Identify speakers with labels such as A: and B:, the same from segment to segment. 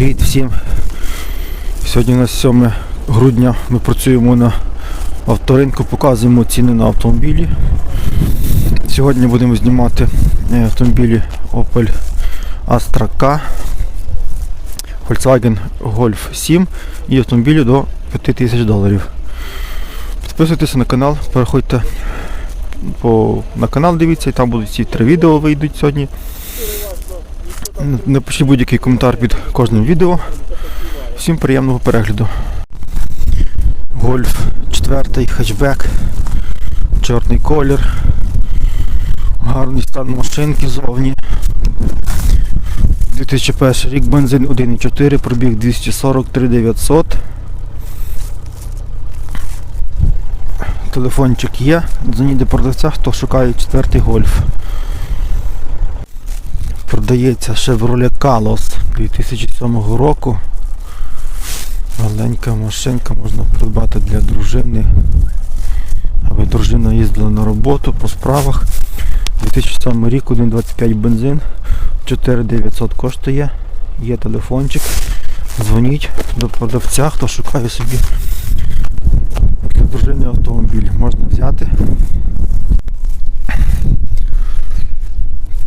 A: Привіт всім. Сьогодні у нас 7 грудня. Ми працюємо на авторинку, показуємо ціни на автомобілі. Сьогодні будемо знімати е, автомобілі Opel Astra K, Volkswagen Golf 7 і автомобілі до 5000 доларів. Підписуйтесь на канал, переходьте по, на канал, дивіться, і там будуть ці три відео вийдуть сьогодні. Напишіть будь-який коментар під кожним відео. Всім приємного перегляду. Гольф 4 хетчбек, чорний колір, гарний стан машинки зовні. 2001 рік бензин 1.4, пробіг 243 900. Телефончик є, дзвоніть до продавця, хто шукає четвертий гольф. Продається Chevrolet Kalos 2007 року. Маленька машинка можна придбати для дружини. Аби дружина їздила на роботу по справах. 2007 рік, 1,25 бензин, 4900 коштує. Є телефончик. Дзвоніть до продавця, хто шукає собі для дружини автомобіль. Можна взяти.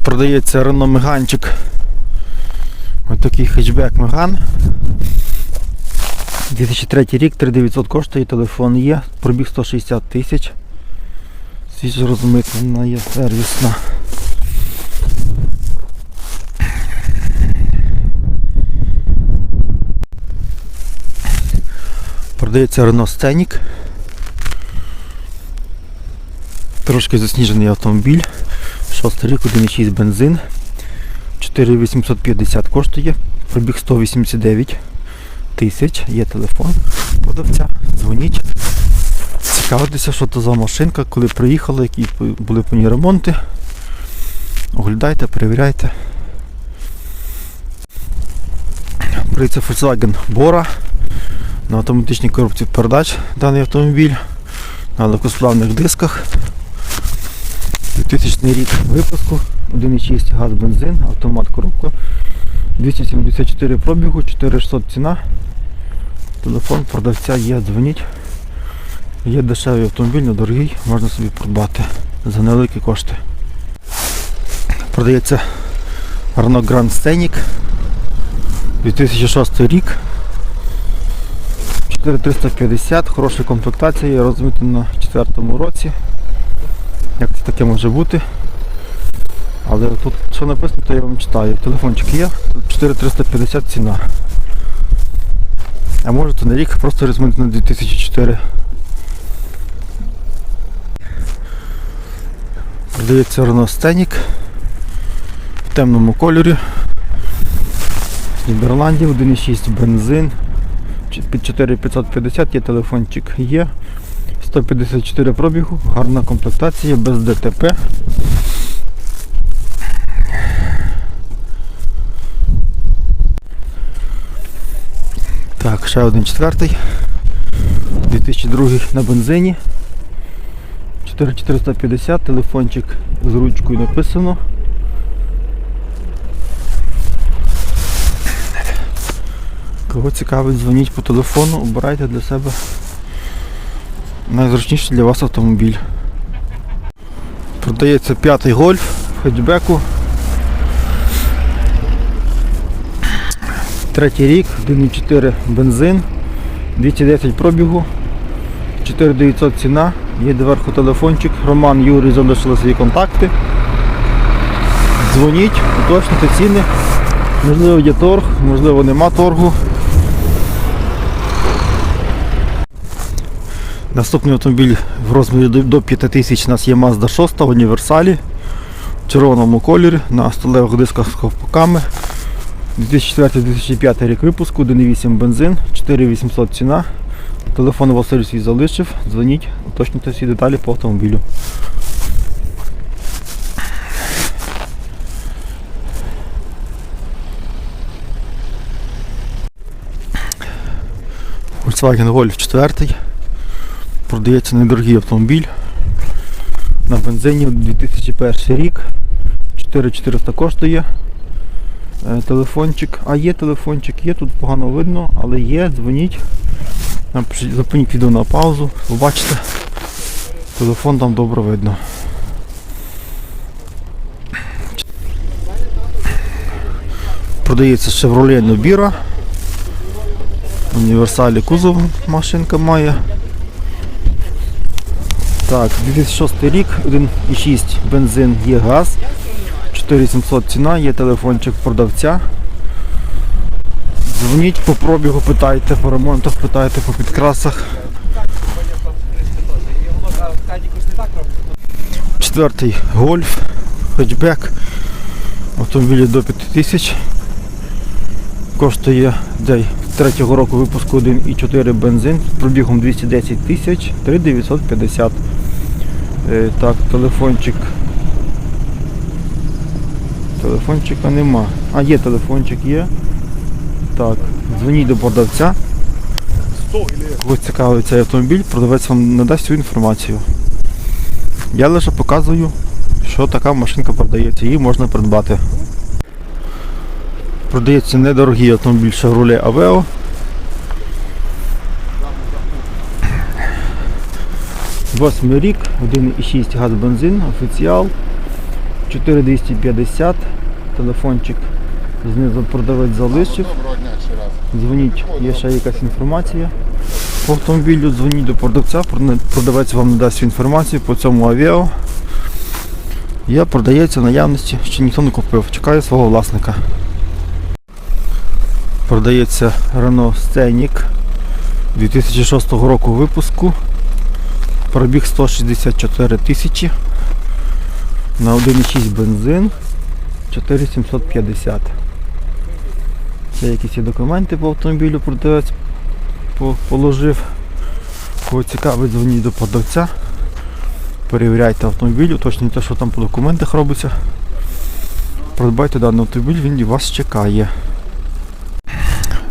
A: Продається Renault Меганчик. Ось такий хетчбек Меган. 2003 рік, 3900 коштує, телефон є, пробіг 160 тисяч. Свіжо розмитнена є сервісна. Продається Renault Scenic. Трошки засніжений автомобіль. 6 рік, 1,6 бензин. 4850 коштує. Пробіг 189 тисяч. Є телефон продавця. Дзвоніть. Цікавитеся, що то за машинка, коли приїхали, які були по ній ремонти. Оглядайте, перевіряйте. Прийде Volkswagen Bora на автоматичній коробці передач даний автомобіль на легкосплавних дисках. 2000 рік випуску, 1,6 газ бензин, автомат коробка, 274 пробігу, 4600 ціна. Телефон продавця є, дзвоніть. Є дешевий автомобіль, недорогий, можна собі придбати за невеликі кошти. Продається Renault Grand Scenic 2006 рік. 4350, хороша комплектація, розмитана на 4 році. Як це таке може бути? Але тут що написано, то я вам читаю. Телефончик є, 4350 ціна. А може то на рік просто розмит на 2004. Продається Renault Scenic в темному кольорі. З Нідерландів 1,6 бензин. Під 4550 є телефончик є. 154 пробігу, гарна комплектація, без ДТП. Так, ще один четвертий. 2002 на бензині. 4450, телефончик з ручкою написано. Кого цікавить, дзвоніть по телефону, обирайте для себе найзручніший для вас автомобіль. Продається п'ятий гольф в хетчбеку. Третій рік, 1,4 бензин, 210 пробігу, 4900 ціна, є доверху телефончик, Роман Юрій залишили свої контакти. Дзвоніть, уточнюйте ціни. Можливо є торг, можливо нема торгу. Наступний автомобіль в розмірі до- до 5000 у нас є Mazda 6 в універсалі в червоному кольорі на сталевих дисках з ковпаками. 2004-2005 рік випуску, 1,8 бензин, 4800 ціна. Телефон Василь свій залишив, дзвоніть, уточнюйте всі деталі по автомобілю. Volkswagen Golf 4. Продається недорогий автомобіль. На бензині 2001 рік. 4400 коштує. Е, Телефончик. А є телефончик, є, тут погано видно, але є, дзвоніть. Зупиніть відео на паузу, побачите. Телефон там добре видно. Продається Chevrolet Nobira. Універсалі кузов машинка має. Так, 2006 рік, 1,6 бензин є газ. 4700 ціна, є телефончик продавця. Дзвоніть по пробігу, питайте, по ремонтах, питайте по підкрасах. Четвертий гольф, хетчбек. Автомобілі до 5000. Коштує дей третього року випуску 1,4 бензин пробігом 210 тисяч 3950. Е, так, телефончик. Телефончика нема. А, є телефончик, є. Так, дзвоніть до продавця. Когось цікавий цей автомобіль, продавець вам надасть всю інформацію. Я лише показую, що така машинка продається, її можна придбати. Продається недорогий автомобіль Chevrolet Aveo. Восьмий рік, 1,6 газ бензин, офіціал, 4250, телефончик знизу продавець залишив. Дзвоніть, є ще якась інформація по автомобілю, дзвоніть до продавця, продавець вам надасть інформацію по цьому авіо. Є, продається наявності, ще ніхто не купив. Чекає свого власника. Продається Renault Scenic 2006 року випуску. Пробіг 164 тисячі. На 1,6 бензин 4750. Це якісь документи по автомобілю продавець положив. Кого цікавить, дзвоніть до продавця. Перевіряйте автомобіль, уточнюйте, що там по документах робиться. Придбайте даний автомобіль, він вас чекає.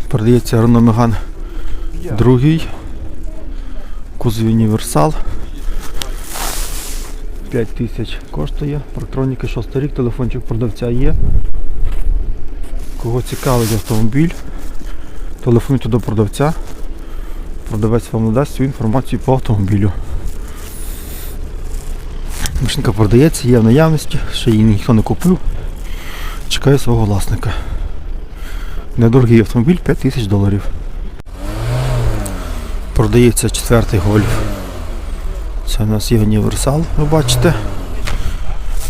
A: Продається Renault Megane другий. Кузов універсал. 5 тисяч коштує. Парктроніки 6 рік, телефончик продавця є. Кого цікавить автомобіль, телефонуйте до продавця. Продавець вам надасть всю інформацію по автомобілю. Машинка продається, є в наявності, ще її ніхто не купив. Чекає свого власника. Недорогий автомобіль 5 тисяч доларів. Продається четвертий гольф. Це у нас є універсал, ви бачите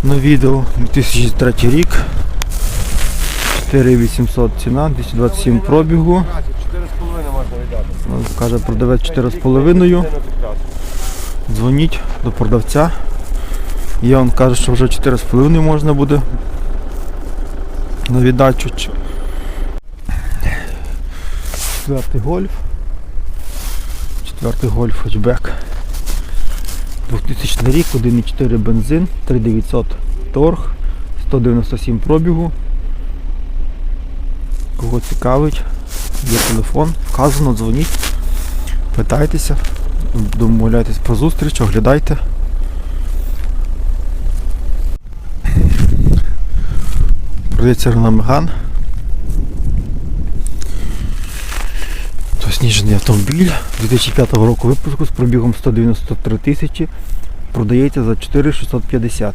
A: на відео. 2003 рік. 4800 ціна, 227 пробігу.
B: 4,5 можна віддати.
A: Каже продавець 4,5. Дзвоніть до продавця. Я вам кажу, що вже 4,5 можна буде на віддачу. Четвертий гольф. Четвертий гольф хетчбек. 2000 рік, 1,4 бензин, 3900 торг, 197 пробігу. Кого цікавить, є телефон, вказано, дзвоніть, питайтеся, домовляйтесь про зустріч, оглядайте. Продається Renault Megane. То сніжений автомобіль 2005 року випуску з пробігом 193 тисячі. Продається за 4650.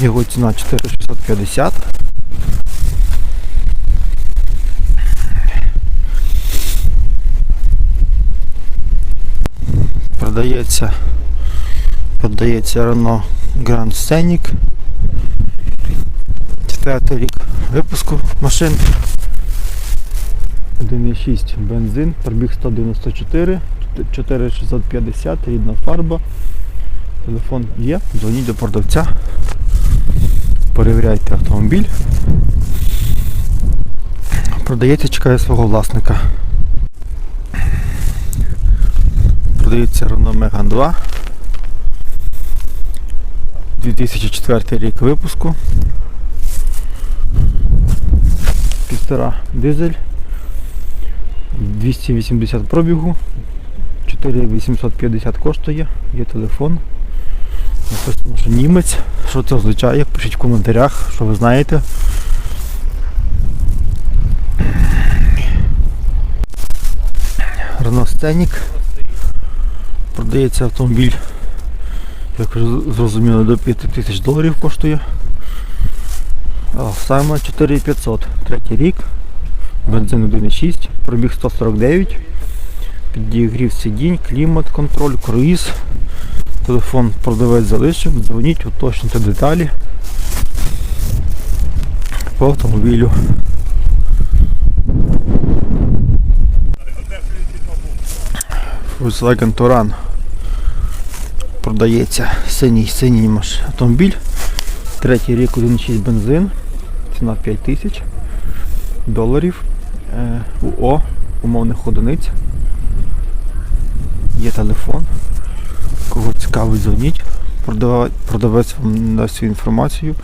A: Його ціна 4650. Продається продається Renault Grand Scenic. Четвертий рік випуску машин. 1,6 бензин, пробіг 194, 4650, рідна фарба. Телефон є, дзвоніть до продавця. Перевіряйте автомобіль. Продається, чекає свого власника. Продається Renault Megane 2. 2004 рік випуску. Півтора дизель. 280 пробігу. 4850 коштує. Є телефон. Написано, що німець. Що це означає? Пишіть в коментарях, що ви знаєте. Scenic. Продається автомобіль, як вже зрозуміло, до 5 тисяч доларів коштує. А, саме 4500. Третій рік. Бензин 1.6, пробіг 149. Підігрів сидінь, клімат, контроль, круїз. Телефон продавець залишив, дзвоніть, уточнюйте деталі по автомобілю. Volkswagen Touran продається синій синій маш автомобіль. Третій рік 1.6 бензин. Ціна 5 тисяч доларів. УО, умовних одиниць. Є телефон. Кого цікавить, дзвоніть. Продавець вам дасть всю інформацію.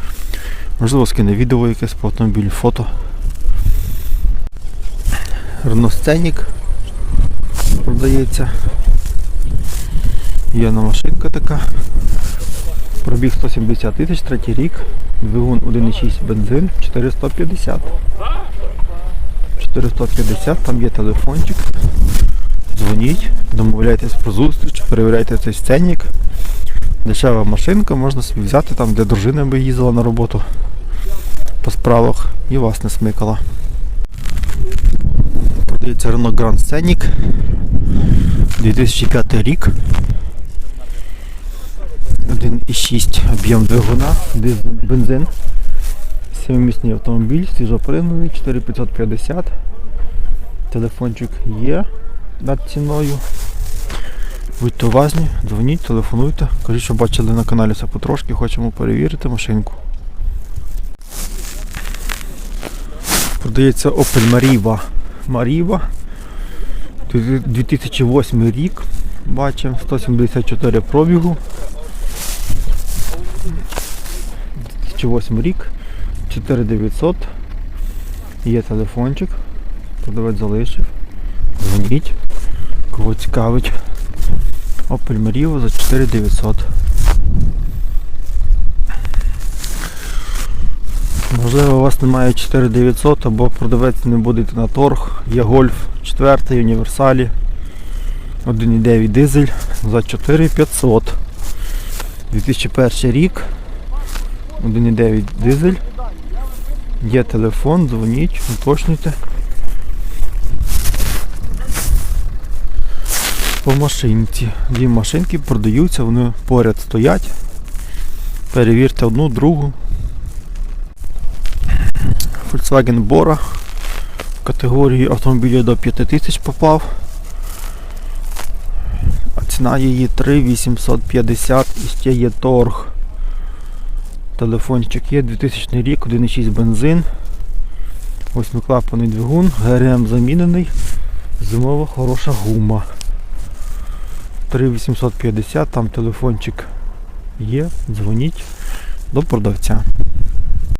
A: Можливо, скине відео якесь по автомобілю, фото. Scenic продається. Є одна машинка така. Пробіг 170 тисяч, третій рік. Двигун 1,6 бензин 450. 450, там є телефончик. Дзвоніть, домовляйтесь про зустріч, перевіряйте цей сценник. Дешева машинка, можна собі взяти там, де дружина би їздила на роботу по справах і вас не смикала. Продається Renault Grand Scenic 2005 рік. 1,6 об'єм двигуна, бензин. Сімимісний автомобіль, свіжопринговий, 4550. Телефончик є над ціною. Будьте уважні, дзвоніть, телефонуйте. Кажіть, що бачили на каналі все потрошки, хочемо перевірити машинку. Продається Opel Mariva. Mariva. 2008 рік. Бачимо 174 пробігу. 2008 рік. 4900. Є телефончик. Продавець залишив. Дзвоніть. Кого цікавить. Opel Merivo за 4900. Можливо, у вас немає 4900 або продавець не буде йти на торг. Є Golf 4 універсалі. 1,9 дизель за 4500. 2001 рік. 1,9 дизель. Є телефон, дзвоніть, уточнюйте. По машинці. Дві машинки продаються, вони поряд стоять. Перевірте одну, другу. Volkswagen Bora в категорії автомобілів до 5000 попав. А ціна її 3850 і ще є торг. Телефончик є 2000 рік, 1,6 бензин. Восьмиклапаний двигун, ГРМ замінений. Зимова хороша гума. 3850, там телефончик є, дзвоніть до продавця.